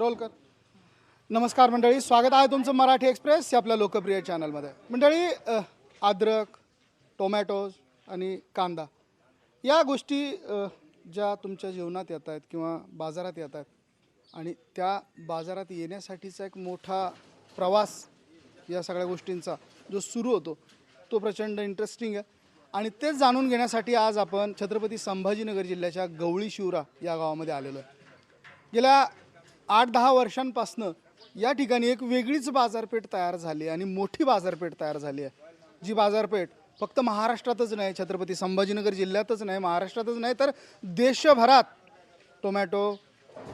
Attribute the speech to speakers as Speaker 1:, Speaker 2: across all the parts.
Speaker 1: Role कर. नमस्कार मंडळी स्वागत आहे तुमचं मराठी एक्सप्रेस या आपल्या लोकप्रिय चॅनलमध्ये. मंडळी अद्रक टोमॅटोज आणि कांदा या गोष्टी ज्या तुमच्या जीवनात येत आहेत किंवा बाजारात येत आहेत आणि त्या बाजारात येण्यासाठीचा एक मोठा प्रवास या सगळ्या गोष्टींचा जो सुरू होतो तो प्रचंड इंटरेस्टिंग आहे. आणि तेच जाणून घेण्यासाठी आज आपण छत्रपती संभाजीनगर जिल्ह्याच्या गवळी शिवरा या गावामध्ये आलेलो आहे. गेल्या आठ दहा वर्षांपासनं या ठिकाणी एक वेगळीच बाजारपेठ तयार झाली आणि मोठी बाजारपेठ तयार झाली आहे. जी बाजारपेठ फक्त महाराष्ट्रातच नाही छत्रपती संभाजीनगर जिल्ह्यातच नाही महाराष्ट्रातच नाही तर देशभरात टोमॅटो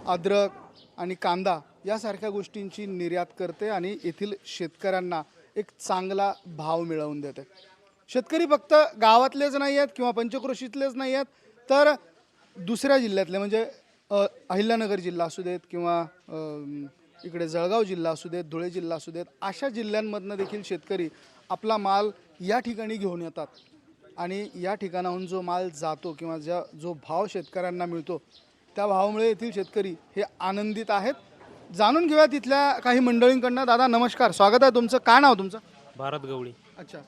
Speaker 1: अद्रक आणि कांदा यासारख्या गोष्टींची निर्यात करते आणि येथील शेतकऱ्यांना एक चांगला भाव मिळवून देते. शेतकरी फक्त गावातलेच नाही आहेत किंवा पंचक्रोशीतलेच नाही आहेत तर दुसऱ्या जिल्ह्यातले म्हणजे अहिल्यानगर जिल्हा असू देत किंवा इकडे जळगाव जिल्हा असू देत धुळे जिल्हा असू देत अशा जिल्ह्यांमधनं देखील शेतकरी आपला माल या ठिकाणी घेऊन येतात. आणि या ठिकाणाहून जो माल जातो किंवा ज्या जो भाव शेतकऱ्यांना मिळतो त्या भावामुळे येथील शेतकरी हे आनंदित आहेत. जाणून घेऊया तिथल्या काही मंडळींकडनं. दादा नमस्कार. स्वागत आहे तुमचं. काय नाव तुमचं?
Speaker 2: भारत गवळी.
Speaker 1: अच्छा.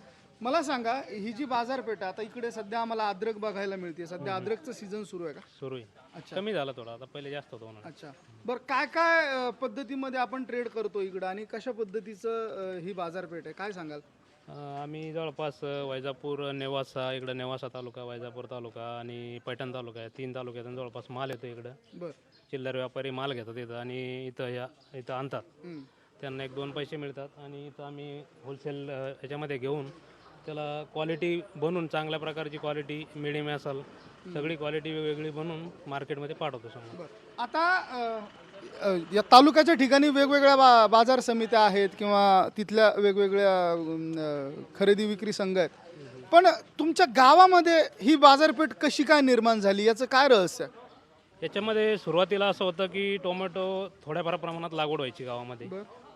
Speaker 1: मला सांगा ही जी बाजारपेठ आहे आता इकडे सध्या आम्हाला अद्रक बघायला मिळते. सध्या अद्रकचं सीझन सुरू आहे का?
Speaker 2: सुरू आहे.
Speaker 1: अच्छा.
Speaker 2: कमी झाला थोडा आता पहिले जास्त होतो
Speaker 1: अच्छा. बरं काय काय अं, पद्धतीमध्ये आपण ट्रेड करतो इकडं आणि कशा पद्धतीचं अं, ही बाजारपेठ आहे? काय सांगाल?
Speaker 2: अं, आम्ही जवळपास अं, वैजापूर नेवासा इकडं नेवासा तालुका वैजापूर तालुका आणि पैठण तालुका आहे. तीन तालुक्यातून जवळपास माल येतो इकडं.
Speaker 1: बरं.
Speaker 2: चिल्लर व्यापारी माल घेतात इथं आणि इथं या इथं आणतात.
Speaker 1: हम्म.
Speaker 2: त्यांना एक दोन पैसे मिळतात आणि इथं आम्ही होलसेल ह्याच्यामध्ये घेऊन त्याला क्वालिटी बनवून चांगल्या प्रकारची क्वालिटी मिडियम असेल सगळी क्वालिटी वेगवेगळी बनवून मार्केटमध्ये पाठवतो
Speaker 1: बरं. आता अं, या तालुक्याच्या ठिकाणी वेगवेगळ्या बा बाजार समित्या आहेत किंवा तिथल्या वेगवेगळ्या अं, खरेदी विक्री संघ आहेत. पण तुमच्या गावामध्ये ही बाजारपेठ कशी काय निर्माण झाली? याचं काय रहस्य? आहे
Speaker 2: याच्यामध्ये सुरुवातीला असं होतं की टोमॅटो थोड्याफार प्रमाणात लागवड व्हायची गावामध्ये.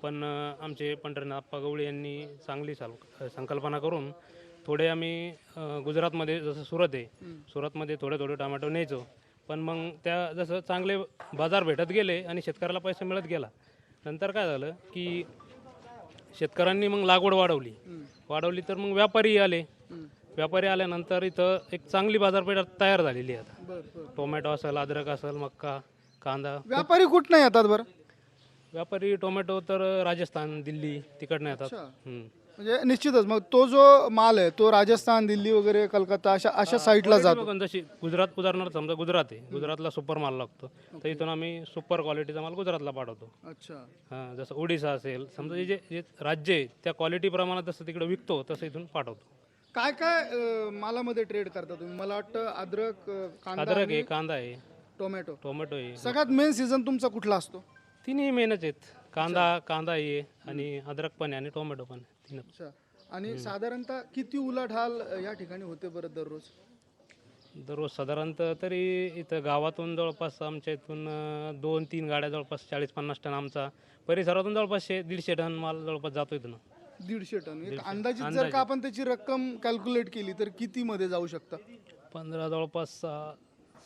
Speaker 2: पण आमचे पंढरीनाथ गवळी यांनी चांगली साल संकल्पना करून थोडे आम्ही गुजरातमध्ये जसं सुरत आहे सुरतमध्ये थोडे थोडे टोमॅटो न्यायचो. पण मग त्या जसं चांगले बाजार भेटत गेले आणि शेतकऱ्याला पैसा मिळत गेला नंतर काय झालं की शेतकऱ्यांनी मग लागवड वाढवली. वाढवली तर मग व्यापारी आले. व्यापारी आल्यानंतर इथं एक चांगली बाजारपेठ तयार झालेली आहे आता. टोमॅटो असेल अद्रक असेल मक्का कांदा.
Speaker 1: व्यापारी कुठनं येतात बरं?
Speaker 2: व्यापारी टोमॅटो तर राजस्थान दिल्ली तिकडनं येतात.
Speaker 1: अच्छा.
Speaker 2: हम्म.
Speaker 1: म्हणजे निश्चितच मग तो जो माल आहे तो राजस्थान दिल्ली वगैरे कलकत्ता अशा अशा साईडला जातो.
Speaker 2: बघा, जशी गुजरात उदाहरणार्थ समजा गुजरात आहे. गुजरातला सुपर माल लागतो. तर इथून आम्ही सुपर क्वालिटीचा माल गुजरातला पाठवतो.
Speaker 1: अच्छा.
Speaker 2: हां जसं ओडिसा असेल समजा हे जे जे राज्य आहे त्या क्वालिटी प्रमाणात जसं तिकडे विकतो तसं इथून पाठवतो.
Speaker 1: काय काय अं, मालामध्ये ट्रेड करता तुम्ही? मला वाटतं अद्रक अं, कांदा
Speaker 2: अद्रक आहे कांदा आहे.
Speaker 1: टोमॅटो.
Speaker 2: टोमॅटो आहे.
Speaker 1: सगळ्यात मेन सीझन तुमचा कुठला असतो?
Speaker 2: तिन्ही मेहनत आहेत. कांदा कांदा आहे आणि अद्रक पण आहे आणि टोमॅटो पण आहे
Speaker 1: अच्छा. आणि साधारणतः किती उलाढाल अं, या ठिकाणी होते बरं दररोज?
Speaker 2: दररोज साधारणतः तरी इथं गावातून जवळपास आमच्या इथून अं, दोन तीन गाड्या जवळपास चाळीस पन्नास टन आमचा परिसरातून जवळपास शे दीडशे टन माल जवळपास जातो इथून
Speaker 1: दीडशे टन. एक अंदाजित जर का आपण त्याची रक्कम कॅल्क्युलेट केली तर किती मध्ये जाऊ शकतं?
Speaker 2: पंधरा जवळपास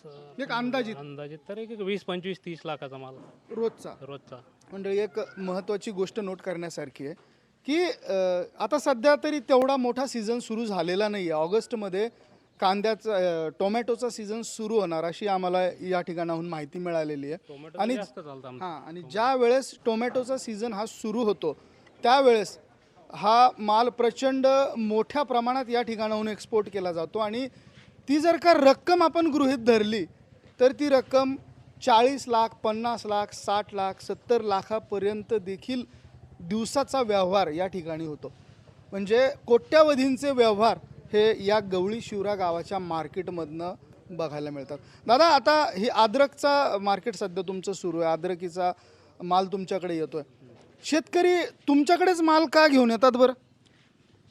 Speaker 2: सहा-
Speaker 1: एक अंदाजित?
Speaker 2: अंदाजे तर एक वीस पंचवीस तीस लाखाचा माल.
Speaker 1: रोजचा?
Speaker 2: रोजचा.
Speaker 1: मंडळी एक महत्त्वाची गोष्ट नोट करण्यासारखी आहे की अं, आता सध्या तरी तेवढा मोठा सीझन सुरू झालेला नाही आहे ऑगस्टमध्ये कांद्याचा अं, टोमॅटोचा सीझन सुरू होणार अशी आम्हाला या ठिकाणाहून माहिती मिळालेली आहे.
Speaker 2: टोमॅटो
Speaker 1: आणि
Speaker 2: जास्त चालतं आमचं.
Speaker 1: हां आणि ज्या वेळेस टोमॅटोचा सीझन हा सुरू होतो त्यावेळेस हा माल प्रचंड मोठ्या प्रमाणात या ठिकाणाहून एक्सपोर्ट केला जातो आणि ती जर का रक्कम आपण गृहीत धरली तर ती रक्कम चाळीस लाख पन्नास लाख साठ लाख सत्तर लाखापर्यंत देखील दिवसाचा व्यवहार या ठिकाणी होतो. म्हणजे कोट्यावधींचे व्यवहार हे या गवळी शिवरा गावाच्या मार्केटमधनं बघायला मिळतात. दादा आता ही अद्रकचा मार्केट सध्या तुमचं सुरू आहे अद्रकीचा माल तुमच्याकडे येतोय. शेतकरी तुमच्याकडेच माल का घेऊन येतात बरं?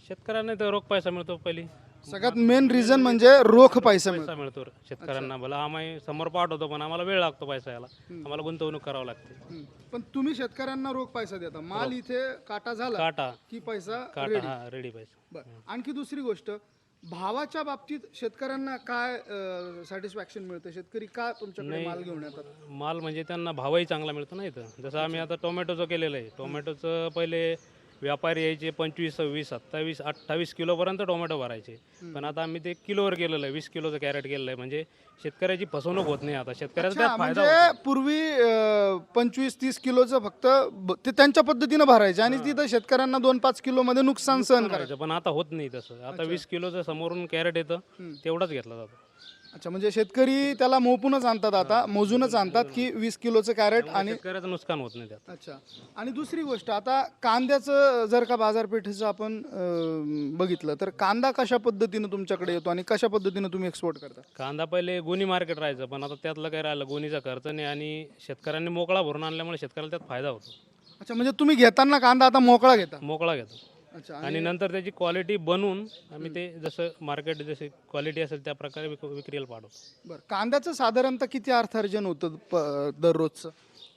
Speaker 2: शेतकऱ्यांना तर रोख पैसा मिळतो पहिली.
Speaker 1: सगळ्यात मेन रिझन म्हणजे रोख पैसा मिळतो.
Speaker 2: पैसा मिळतो शेतकऱ्यांना भला आम्ही समोर पाठवतो पण आम्हाला वेळ लागतो पैसा याला आम्हाला गुंतवणूक करावं लागते.
Speaker 1: पण तुम्ही शेतकऱ्यांना रोख पैसा देता. माल इथे काटा झाला
Speaker 2: काटा.
Speaker 1: की पैसा
Speaker 2: काटा हा रेडी पैसा.
Speaker 1: बरं. आणखी दुसरी गोष्ट भावाच्या बाबतीत शेतकऱ्यांना काय सॅटिस्फॅक्शन मिळतं? शेतकरी का तुमच्याकडे माल घेऊन येतात?
Speaker 2: माल म्हणजे त्यांना भावही चांगला मिळतो ना इथं. जसं आम्ही आता टोमॅटोचं केलेलं आहे. टोमॅटोचं पहिले व्यापारी यायचे पंचवीस सव्वीस सत्तावीस अठ्ठावीस किलोपर्यंत टोमॅटो भरायचे. पण आता आम्ही ते किलोवर केलेलं आहे. वीस किलोचं कॅरेट केलेलं आहे. म्हणजे शेतकऱ्याची फसवणूक होत नाही आता. शेतकऱ्याचा त्यात फायदा
Speaker 1: म्हणजे पूर्वी पंचवीस तीस किलोचं फक्त ब- ते त्यांच्या पद्धतीनं भरायचे आणि तिथं शेतकऱ्यांना दोन पाच किलो मध्ये नुकसान सहन करायचं.
Speaker 2: करायचं. पण आता होत नाही तसं. आता वीस किलोचं समोरून कॅरेट येतं. तेवढाच घेतला जातो.
Speaker 1: अच्छा म्हणजे शेतकरी त्याला मोपूनच आणतात आता मोजूनच आणतात की वीस किलोचं कॅरेट आणि
Speaker 2: शेतकऱ्याचं नुकसान होत नाही त्यात.
Speaker 1: अच्छा. आणि दुसरी गोष्ट आता कांद्याचं जर का बाजारपेठेचं आपण अं, बघितलं तर कांदा कशा पद्धतीनं तुमच्याकडे येतो आणि कशा पद्धतीनं तुम्ही एक्सपोर्ट करता?
Speaker 2: कांदा पहिले गोणी मार्केट राहायचं पण आता त्यातलं काय राहिलं गोणीचा खर्च नाही आणि शेतकऱ्यांनी मोकळा भरून आणल्यामुळे शेतकऱ्याला त्यात फायदा होतो.
Speaker 1: अच्छा म्हणजे तुम्ही घेताना कांदा आता मोकळा घेता?
Speaker 2: मोकळा घेतो.
Speaker 1: अच्छा
Speaker 2: आणि नंतर त्याची क्वालिटी बनवून आम्ही ते जसं मार्केट जशी क्वालिटी असेल त्या प्रकारे विक विक्रीला पाठवतो.
Speaker 1: बरं कांद्याचं साधारणतः किती अर्थार्जन होतं प- दररोजचं?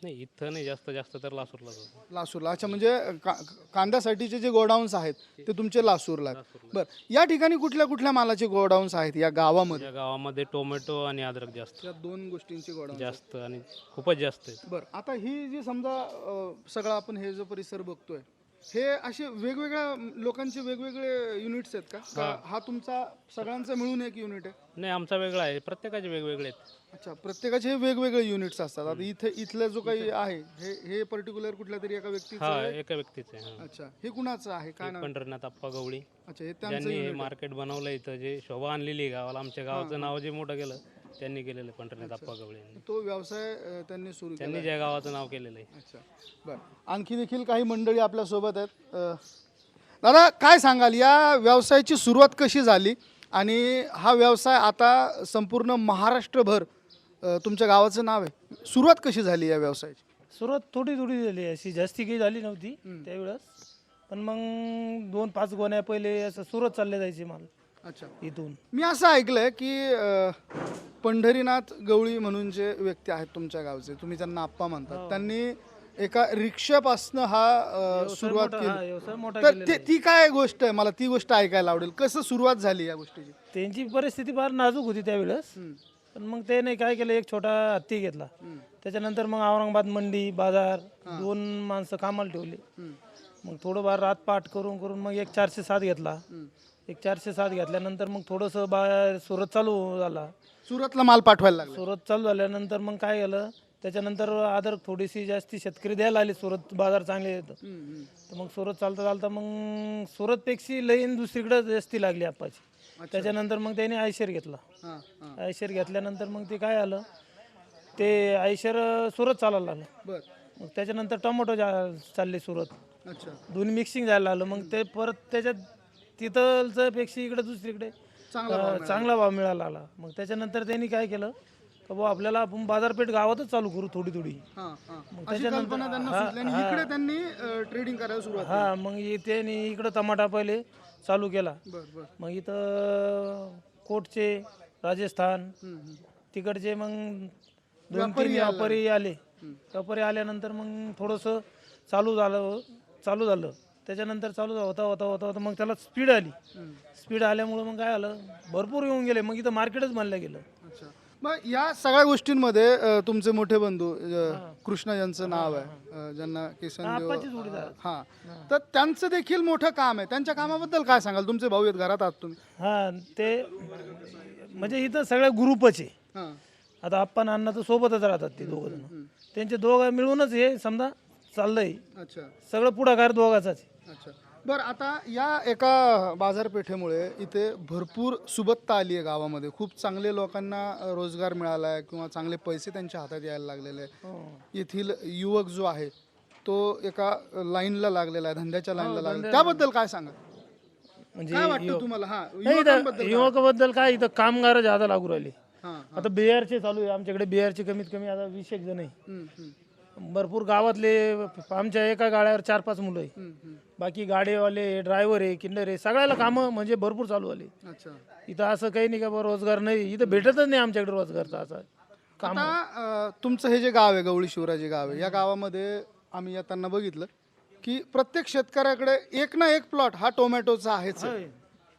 Speaker 2: नाही इथं नाही जास्त जास्त तर लासूरला जातो.
Speaker 1: लासूरला. अच्छा म्हणजे का कांद्यासाठीचे जे गोडाऊन्स आहेत ते तुमचे लासूरला आहेत. बरं या ठिकाणी कुठल्या कुठल्या मालाचे गोडाऊन्स आहेत या गावामध्ये?
Speaker 2: या गावामध्ये टोमॅटो आणि अद्रक जास्त.
Speaker 1: या दोन गोष्टींचे गोडाऊन
Speaker 2: जास्त आणि खूपच जास्त आहे
Speaker 1: बरं आता ही जी समजा अं, सगळं आपण हे जो परिसर बघतोय हे असे वेगवेगळ्या लोकांचे वेगवेगळे युनिट्स आहेत का? का हा. तुमचा सगळ्यांचा मिळून एक युनिट आहे?
Speaker 2: नाही आमचा वेगळा आहे. प्रत्येकाचे वेगवेगळे आहेत.
Speaker 1: अच्छा प्रत्येकाचे हे वेगवेगळे युनिट्स असतात. आता इथे इथलं जो काही आहे हे हे पर्टिक्युलर कुठल्या तरी एका व्यक्तीचं
Speaker 2: हा
Speaker 1: आहे?
Speaker 2: एका व्यक्तीचे आहे, हा.
Speaker 1: अच्छा हे कुणाचं आहे? काय नाव?
Speaker 2: पंढरीनाथ अप्पा गवळी.
Speaker 1: अच्छा हे त्यांचं
Speaker 2: ज्यांनी हे मार्केट बनवलं इथं जे शोभा आणलेली आहे गावाला आमच्या गावाचं नाव जे मोठं केलं त्यांनी केलेलं आहे पंढरीनाथ अप्पा गवळी यांनी.
Speaker 1: तो व्यवसाय अं, त्यांनी सुरू केला
Speaker 2: त्यांनी ज्या गावाचं नाव केलेलं आहे.
Speaker 1: अच्छा बरं. आणखी देखील काही मंडळी आपल्यासोबत आहेत. अ, दादा काय सांगाल? या व्यवसायाची सुरुवात कशी झाली? आणि हा व्यवसाय आता संपूर्ण महाराष्ट्रभर अ, तुमच्या गावाचं नाव आहे. सुरुवात कशी झाली या व्यवसायाची?
Speaker 3: सुरुवात थोडी थोडी झाली अशी जास्ती काही झाली नव्हती त्यावेळेस. पण मग दोन पाच गोण्या पहिले असं सुरत चालले जायचे माल
Speaker 1: अच्छा.
Speaker 3: इथून.
Speaker 1: मी असं ऐकलंय की अ, पंढरीनाथ गवळी म्हणून जे व्यक्ती आहेत तुमच्या गावचे तुम्ही त्यांना आप्पा म्हणतात त्यांनी एका रिक्षापासनं हा अ, सुरुवात
Speaker 3: मोठा- हा, व्यवसाय
Speaker 1: केली
Speaker 3: मोठा
Speaker 1: तर ते- ती काय गोष्ट आहे? मला ती गोष्ट ऐकायला आवडेल. कसं सुरुवात झाली या गोष्टीची?
Speaker 3: त्यांची परिस्थिती फार नाजूक होती त्यावेळेस. पण मग त्याने काय केलं एक छोटा हत्ती घेतला. त्याच्यानंतर मग औरंगाबाद मंडी बाजार दोन माणसं कामाला ठेवले. मग थोडं बार रात पाठ करून करून मग एक चारशे सात घेतला. एक चारशे सात घेतल्यानंतर मग थोडंसं बाहेर सुरत चालू झाला.
Speaker 1: सुरतला माल पाठवायला लागला.
Speaker 3: सुरत चालू झाल्यानंतर मग काय झालं त्याच्यानंतर आदर थोडीशी जास्ती शेतकरी द्यायला आले सुरत बाजार चांगले येतं तर मग सुरत चालता चालता मग सुरतपेक्षा लईन दुसरीकडे जास्ती लागली आप्पाची त्याच्यानंतर मग त्याने आयशर घेतला.
Speaker 1: हां हां.
Speaker 3: आयशर घेतल्यानंतर मग ते काय आलं ते आयशर सुरत चालायला लागलं.
Speaker 1: बर.
Speaker 3: मग त्याच्यानंतर टोमॅटो जा चालले सुरत.
Speaker 1: अच्छा.
Speaker 3: दोन्ही मिक्सिंग जायला लागलं. मग ते परत त्याच्यात तिथलचं पेक्षा इकडे दुसरीकडे
Speaker 1: चांगला
Speaker 3: अं, चांगला भाव मिळायला लागला मग त्याच्यानंतर त्यांनी काय केलं? का बुवा आपल्याला आपण बाजारपेठ गावातच चालू करू थोडी थोडी.
Speaker 1: हां हां. अशी कल्पना त्यांना सुचली आणि इकडे त्यांनी ट्रेडिंग करायला सुरुवात
Speaker 3: हा मग इ- त्यांनी इकडं टमाटा पहिले चालू केला.
Speaker 1: बर बर.
Speaker 3: मग इथं कोटचे राजस्थान
Speaker 1: हम्म, हम्म.
Speaker 3: तिकडचे मग दोन तीन व्यापारी आले. व्यापारी आल्यानंतर मग थोडंसं चालू झालं चालू झालं. त्याच्यानंतर चालू होता होता होता होता मग त्याला स्पीड आली. स्पीड आल्यामुळं मग काय आलं भरपूर येऊन गेले. मग इथं मार्केटच बनलं गेलं.
Speaker 1: मग या सगळ्या गोष्टींमध्ये अ, तुमचे मोठे बंधू अ, कृष्ण यांचं नाव आहे. अ, ज्यांना किसन हा तर त्यांचं देखील मोठं काम आहे. त्यांच्या कामाबद्दल काय सांगाल? तुमचे भाऊ आहेत घरात आहात तुम्ही.
Speaker 3: हा ते म्हणजे इथं सगळ्या ग्रुपच आहे.
Speaker 1: हां.
Speaker 3: आता आप्पा आणि अण्णा तर सोबतच राहतात ते दोघं जण. त्यांचे दोघं मिळूनच हे समजा चाललंय.
Speaker 1: अच्छा.
Speaker 3: सगळं पुढाकार दोघाचाच आहे.
Speaker 1: बरं आता या एका बाजारपेठेमुळे इथे भरपूर सुबत्ता आली आहे गावामध्ये. खूप चांगले लोकांना रोजगार मिळाला आहे किंवा चांगले पैसे त्यांच्या हातात यायला लागलेले आहे
Speaker 3: हो.
Speaker 1: येथील युवक जो आहे तो एका लाईनला लागलेला आहे धंद्याच्या लाईनला लागलेला त्याबद्दल काय सांगा
Speaker 3: म्हणजे
Speaker 1: काय वाटतं तुम्हाला? हा
Speaker 3: इथं युवकाबद्दल काय? इथं कामगार ज्यादा लागू राहिले.
Speaker 1: हां
Speaker 3: आता बिहारचे चालू आहे आमच्याकडे बिहारचे कमीत कमी आता वीस एक जण आहे.
Speaker 1: हम्म, हम्म,
Speaker 3: भरपूर गावातले आमच्या एका गाड्यावर चार पाच मुलं आहे. बाकी गाडीवाले ड्रायव्हर आहे किन्नर आहे सगळ्याला कामं म्हणजे भरपूर चालू आले.
Speaker 1: अच्छा.
Speaker 3: इथं असं काही नाही का बा रोजगार नाही. इथं भेटतच नाही आमच्याकडे रोजगारचा असा काम.
Speaker 1: आता अ, तुमचं हे जे गाव आहे गवळी शिवराजी गाव आहे या गावामध्ये आम्ही येताना बघितलं की प्रत्येक शेतकऱ्याकडे एक ना एक प्लॉट हा टोमॅटोचा आहेच आहे.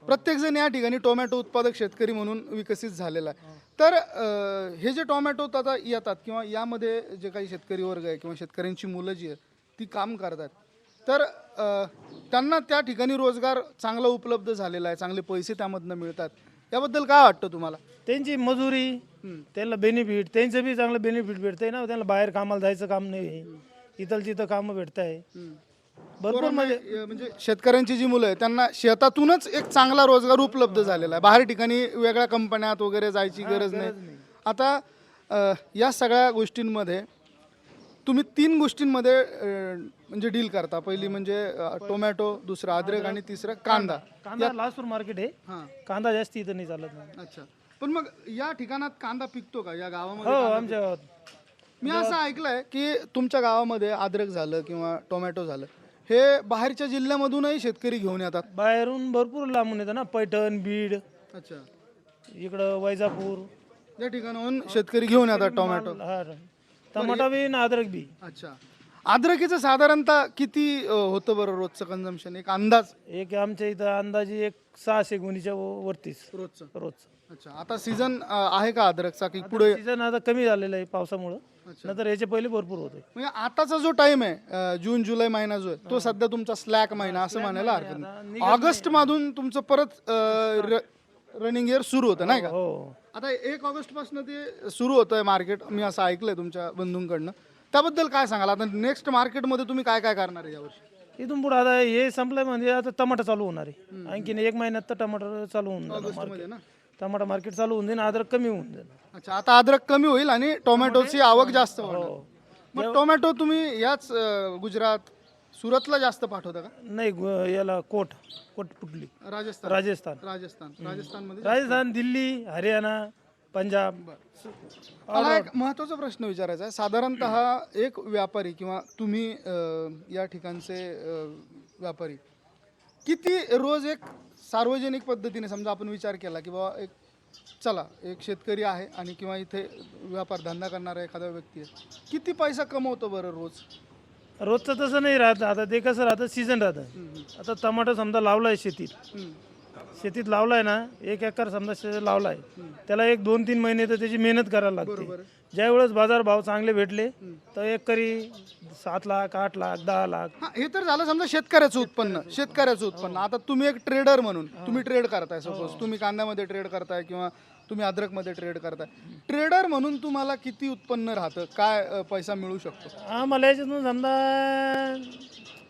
Speaker 1: प्रत्येकजण या ठिकाणी टोमॅटो उत्पादक शेतकरी म्हणून विकसित झालेला आहे. तर अं, हे जे टोमॅटो आता येतात किंवा यामध्ये जे काही शेतकरी वर्ग आहे किंवा शेतकऱ्यांची मुलं जी आहेत ती काम करतात. तर अं, त्यांना त्या ठिकाणी रोजगार चांगला उपलब्ध झालेला आहे चांगले पैसे त्यामधनं मिळतात. याबद्दल काय वाटतं तुम्हाला?
Speaker 3: त्यांची मजुरी त्यांना बेनिफिट त्यांचं बी चांगलं बेनिफिट भेटतंय ना त्यांना बाहेर कामाला जायचं काम नाही. इथं तिथं कामं भेटत आहे भरपूर म्हणजे
Speaker 1: म्हणजे शेतकऱ्यांची जी मुलं आहेत त्यांना शेतातूनच एक चांगला रोजगार उपलब्ध झालेला आहे. बाहेर ठिकाणी वेगळ्या कंपन्यात वगैरे जायची गरज नाही. आता अं, या सगळ्या गोष्टींमध्ये तुम्ही तीन गोष्टींमध्ये अं, म्हणजे डील करता. पहिली म्हणजे अं, टोमॅटो दुसरं अद्रक आणि तिसरं कांदा.
Speaker 3: कांदा. लासूर मार्केट आहे.
Speaker 1: हां.
Speaker 3: कांदा जास्त इथं नाही चालत नाही
Speaker 1: अच्छा. पण मग या ठिकाणात कांदा पिकतो का? या गावामध्ये
Speaker 3: हो आमच्या गावात
Speaker 1: मी असं ऐकलंय की तुमच्या गावामध्ये अद्रक झालं किंवा टोमॅटो झालं. हे बाहेरच्या जिल्ह्यामधूनही शेतकरी घेऊन येतात.
Speaker 3: बाहेरून भरपूर लांबून येतं ना पैठण बीड
Speaker 1: अच्छा.
Speaker 3: इकडं वैजापूर.
Speaker 1: या ठिकाणाहून शेतकरी घेऊन येतात टोमॅटो.
Speaker 3: हा टमाटा बी ना अद्रक बी.
Speaker 1: अच्छा. अद्रकीचं साधारणतः किती अ, होतं बरं रोजचं कन्झम्पशन एक अंदाज?
Speaker 3: एक आमच्या इथं अंदाजे एक सहाशे गुणीच्या व- वरतीच
Speaker 1: रोजचं.
Speaker 3: रोज
Speaker 1: अच्छा आता सीझन आहे का अद्रकचा? की पुढे
Speaker 3: सीझन आता कमी झालेलं आहे पावसामुळं. नंतर याच्या पहिले भरपूर होते.
Speaker 1: म्हणजे आताचा जो टाइम आहे जून जुलै महिना जो आहे तो सध्या तुमचा स्लॅक महिना असं म्हणायला हरकत नाही. ऑगस्ट मधून तुमचं परत रनिंग इयर सुरू होतं नाही का?
Speaker 3: हो
Speaker 1: आता एक ऑगस्टपासून ते सुरू होत आहे मार्केट मी असं ऐकलंय तुमच्या बंधूंकडनं. त्याबद्दल काय सांगाल? आता नेक्स्ट मार्केटमध्ये तुम्ही काय काय करणार आहे यावर्षी?
Speaker 3: इथून पुढे आता हे संपलंय म्हणजे आता टमाटर चालू होणार आहे. आणखीन एक महिन्यात तर टमाटर चालू होऊन जाणार
Speaker 1: मध्ये ना?
Speaker 3: टमाटर मार्केट चालू होऊन जाईल अद्रक कमी होऊन जाईल.
Speaker 1: अच्छा आता अद्रक कमी होईल आणि टोमॅटोची आवक जास्त होणार मग टोमॅटो तुम्ही याच अं, गुजरात सुरतला जास्त पाठवता का?
Speaker 3: नाही गु- याला कोट कोट पुटली
Speaker 1: राजस्थान.
Speaker 3: राजस्थान.
Speaker 1: राजस्थान. राजस्थानमध्ये?
Speaker 3: राजस्थान दिल्ली हरियाणा पंजाब.
Speaker 1: मला एक महत्त्वाचा प्रश्न विचारायचा आहे. साधारणतः एक व्यापारी किंवा तुम्ही अं, या ठिकाणचे अं, व्यापारी किती रोज एक सार्वजनिक पद्धतीने समजा आपण विचार केला की बाबा एक चला एक शेतकरी आहे आणि किंवा इथे व्यापार धंदा करणारा एखादा व्यक्ती आहे किती पैसा कमवतो बरं रोज?
Speaker 3: रोजचं तसं नाही राहत. आता ते कसं राहतं? सीझन राहतं. आता टमाटर समजा लावलाय शेतीत.
Speaker 1: हम्म.
Speaker 3: शेतीत लावलाय ना एक एकर समजा लावलाय त्याला एक दोन तीन महिने तर त्याची मेहनत करायला लागते. ज्या वेळेस बाजार भाव चांगले भेटले तर एकरी सात लाख आठ लाख दहा लाख.
Speaker 1: हा हे तर झालं समजा शेतकऱ्याचं उत्पन्न शेतकऱ्याचं उत्पन्न. आता तुम्ही एक ट्रेडर म्हणून तुम्ही ट्रेड करताय सपोज तुम्ही कांद्यामध्ये ट्रेड करताय किंवा तुम्ही अद्रकमध्ये ट्रेड करताय. ट्रेडर म्हणून तुम्हाला किती उत्पन्न राहतं? काय पैसा मिळू शकतो?
Speaker 3: आम्हाला याच्यातून समजा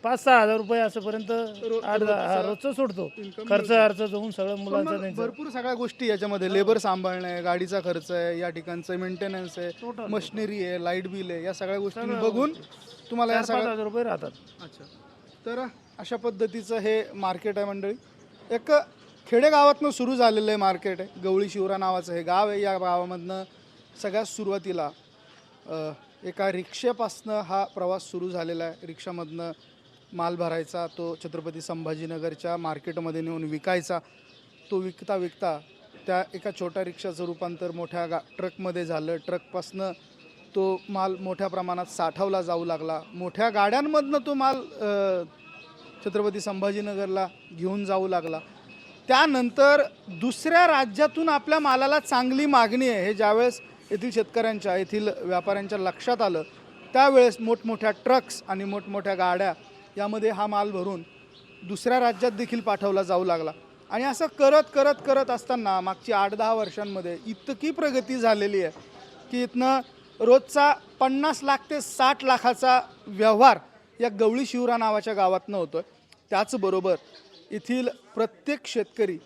Speaker 3: पाच सहा हजार रुपये असंपर्यंत आठ दहा हा, रोजचं सोडतो. खर्च अर्च जाऊन सगळं मुलांचं त्यांचं.
Speaker 1: भरपूर सगळ्या गोष्टी याच्यामध्ये लेबर सांभाळणे गाडीचा खर्च आहे या ठिकाणचं मेंटेनन्स आहे मशिनरी आहे लाइट बिल आहे या सगळ्या गोष्टी बघून तुम्हाला या
Speaker 3: पाच हजार रुपये राहतात.
Speaker 1: अच्छा. तर अशा पद्धतीचं हे मार्केट आहे मंडळी. एक खेडेगावातनं सुरू झालेलं आहे मार्केट आहे. गवळी शिवरा नावाचं हे गाव आहे या गावामधनं सगळ्यात सुरुवातीला अ, एका रिक्षेपासनं हा प्रवास सुरू झालेला आहे. रिक्षामधनं माल भरायचा तो छत्रपती संभाजीनगरच्या मार्केटमध्ये नेऊन विकायचा तो विकता विकता त्या एका छोट्या रिक्षाचं रूपांतर मोठ्या गा ट्रकमध्ये झालं. ट्रकपासनं तो माल मोठ्या प्रमाणात साठवला जाऊ लागला. मोठ्या गाड्यांमधनं तो माल छत्रपती संभाजीनगरला घेऊन जाऊ लागला. त्यानंतर दुसऱ्या राज्यातून आपल्या मालाला चांगली मागणी आहे. हे ज्यावेळेस येथील शेतकऱ्यांच्या येथील व्यापाऱ्यांच्या लक्षात आलं त्यावेळेस मोठमोठ्या ट्रक्स आणि मोठमोठ्या गाड्या यामध्ये हा माल भरून दुसऱ्या राज्यात देखील पाठवला जाऊ लागला. आणि असं करत करत करत असताना मागची आठ दहा वर्षांमध्ये इतकी प्रगती झालेली आहे की इथनं रोजचा पन्नास लाख ते साठ लाखाचा व्यवहार या गवळी शिवरा नावाच्या गावातनं आहे त्याचबरोबर येथील प्रत्येक शेतकरी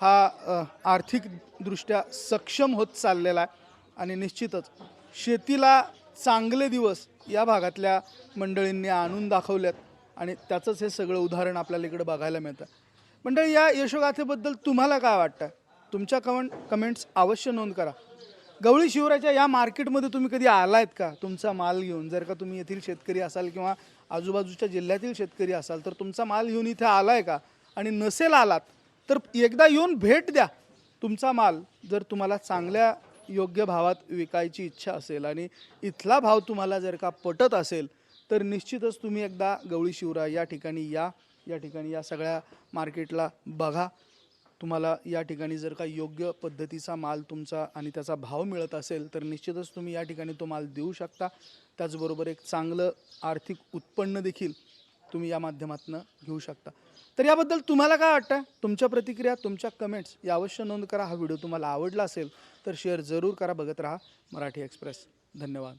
Speaker 1: हा आर्थिकदृष्ट्या सक्षम होत चाललेला आहे. आणि निश्चितच शेतीला चांगले दिवस या भागातल्या मंडळींनी आणून दाखवल्यात आणि त्याचंच हे सगळं उदाहरण आपल्याला इकडे बघायला मिळतं. मंडळी या यशोगाथेबद्दल तुम्हाला काय वाटतं? तुमच्या कमेंट कमेंट्स अवश्य नोंद करा. गवळी शिवराच्या या मार्केटमध्ये तुम्ही कधी आलायत का? तुमचा माल घेऊन जर का तुम्ही येथील शेतकरी असाल किंवा आजूबाजूच्या जिल्ह्यातील शेतकरी असाल तर तुमचा माल घेऊन इथे आलाय का? आणि नसेल आलात तर एकदा येऊन भेट द्या. तुमचा माल जर तुम्हाला चांगल्या योग्य भावात विकायची इच्छा असेल आणि इथला भाव तुम्हाला जर का पटत असेल तर निश्चितच तुम्ही एकदा गवळी शिवरा या ठिकाणी या या ठिकाणी या सगळ्या मार्केटला बघा. तुम्हाला या ठिकाणी जर का योग्य पद्धतीचा माल तुमचा आणि त्याचा भाव मिळत असेल तर निश्चितच तुम्ही या ठिकाणी तो माल देऊ शकता. त्याचबरोबर एक चांगलं आर्थिक उत्पन्न देखील तुम्ही या माध्यमातून घेऊ शकता. तर याबद्दल तुम्हाला काय वाटतं? तुमच्या प्रतिक्रिया तुमच्या कमेंट्स या अवश्य नोंद करा. हा व्हिडिओ तुम्हाला आवडला असेल तर शेअर जरूर करा. बघत राहा मराठी एक्सप्रेस धन्यवाद.